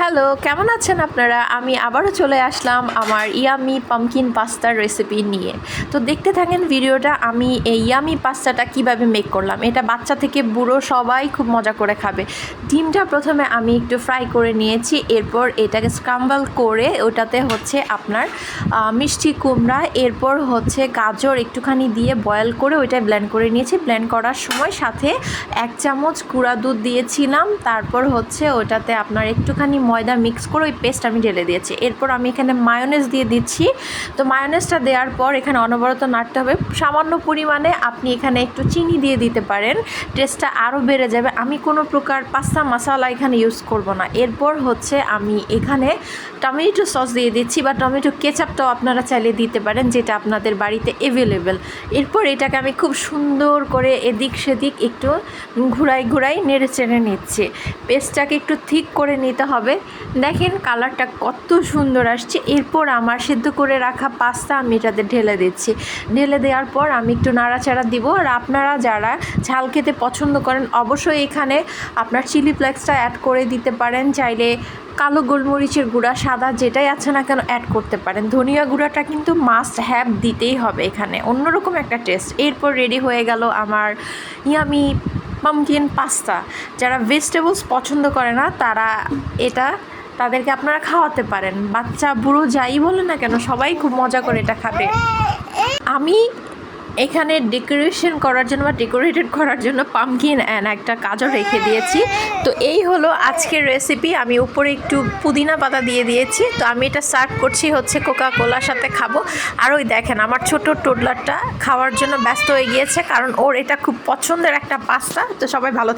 Hello কেমন আছেন আপনারা? আমি আবারও চলে আসলাম আমার ইয়ামি পামকিন পাস্তার রেসিপি নিয়ে। তো দেখতে থাকেন ভিডিওটা, আমি এই ইয়ামি পাস্তাটা কীভাবে মেক করলাম। এটা বাচ্চা থেকে বুড়ো সবাই খুব মজা করে খাবে। ডিমটা প্রথমে আমি একটু ফ্রাই করে নিয়েছি, এরপর এটাকে স্ক্রাম্বল করে ওটাতে হচ্ছে আপনার মিষ্টি কুমড়া, এরপর হচ্ছে গাজর একটুখানি দিয়ে বয়েল করে ওইটা ব্লেন্ড করে নিয়েছি। ব্লেন্ড করার সময় সাথে এক চামচ গুঁড়া দুধ দিয়েছিলাম, তারপর হচ্ছে ওটাতে আপনার একটুখানি ময়দা মিক্স করে ওই পেস্ট আমি ঢেলে দিয়েছি। এরপর আমি এখানে মায়োনেজ দিয়ে দিচ্ছি। তো মায়োনেজটা দেওয়ার পর এখানে অনবরত নাড়তে হবে। সামান্য পরিমাণে আপনি এখানে একটু চিনি দিয়ে দিতে পারেন। টেস্টটা আরও বেড়ে যাবে। আমি কোনো প্রকার পাস্তা মশালা এখানে ইউজ করব না। এরপর হচ্ছে আমি এখানে টমেটো সস দিয়ে দিচ্ছি বা টমেটো কেচাপটাও আপনারা চাইলে দিতে পারেন, যেটা আপনাদের বাড়িতে অ্যাভেলেবেল এরপর এটাকে আমি খুব সুন্দর করে এদিক সেদিক একটু ঘুরাই ঘুরাই নেড়ে চেড়ে নিচ্ছি। পেস্টটাকে একটু ঠিক করে নিতে হবে। দেখেন কালারটা কত সুন্দর আসছে। এরপর আমার সিদ্ধ করে রাখা পাস্তা আমি এটাতে ঢেলে দিচ্ছি। ঢেলে দেওয়ার পর আমি একটু নাড়াচাড়া দিব আর আপনারা যারা ঝাল খেতে পছন্দ করেন, অবশ্যই এখানে আপনার চিলি ফ্লেক্সটা অ্যাড করে দিতে পারেন। চাইলে কালো গোলমরিচের গুঁড়া, সাদা যেটাই আছে না কেন অ্যাড করতে পারেন। ধনিয়া গুঁড়াটা কিন্তু মাস্ট হ্যাভ দিতেই হবে এখানে। অন্যরকম একটা টেস্ট এরপর রেডি হয়ে গেল আমার ইয়ামি পামকিন পাস্তা যারা ভেজিটেবলস পছন্দ করে না, তারা এটা তাদেরকে আপনারা খাওয়াতে পারেন। বাচ্চা, বুড়ো যাই বলে না কেন, সবাই খুব মজা করে এটা খাবে। আমি এখানে ডেকোরেশন করার জন্য বা ডেকোরেটেড করার জন্য পামকিন অ্যান্ড একটা কাজও রেখে দিয়েছি। তো এই হলো আজকের রেসিপি আমি উপরে একটু পুদিনা পাতা দিয়ে দিয়েছি। তো আমি এটা সার্ভ করছি হচ্ছে কোকা কোলার সাথে খাব। আর ওই দেখেন, আমার ছোট টোডলারটা খাওয়ার জন্য ব্যস্ত হয়ে গিয়েছে, কারণ ওর এটা খুব পছন্দের একটা পাস্তা তো সবাই ভালো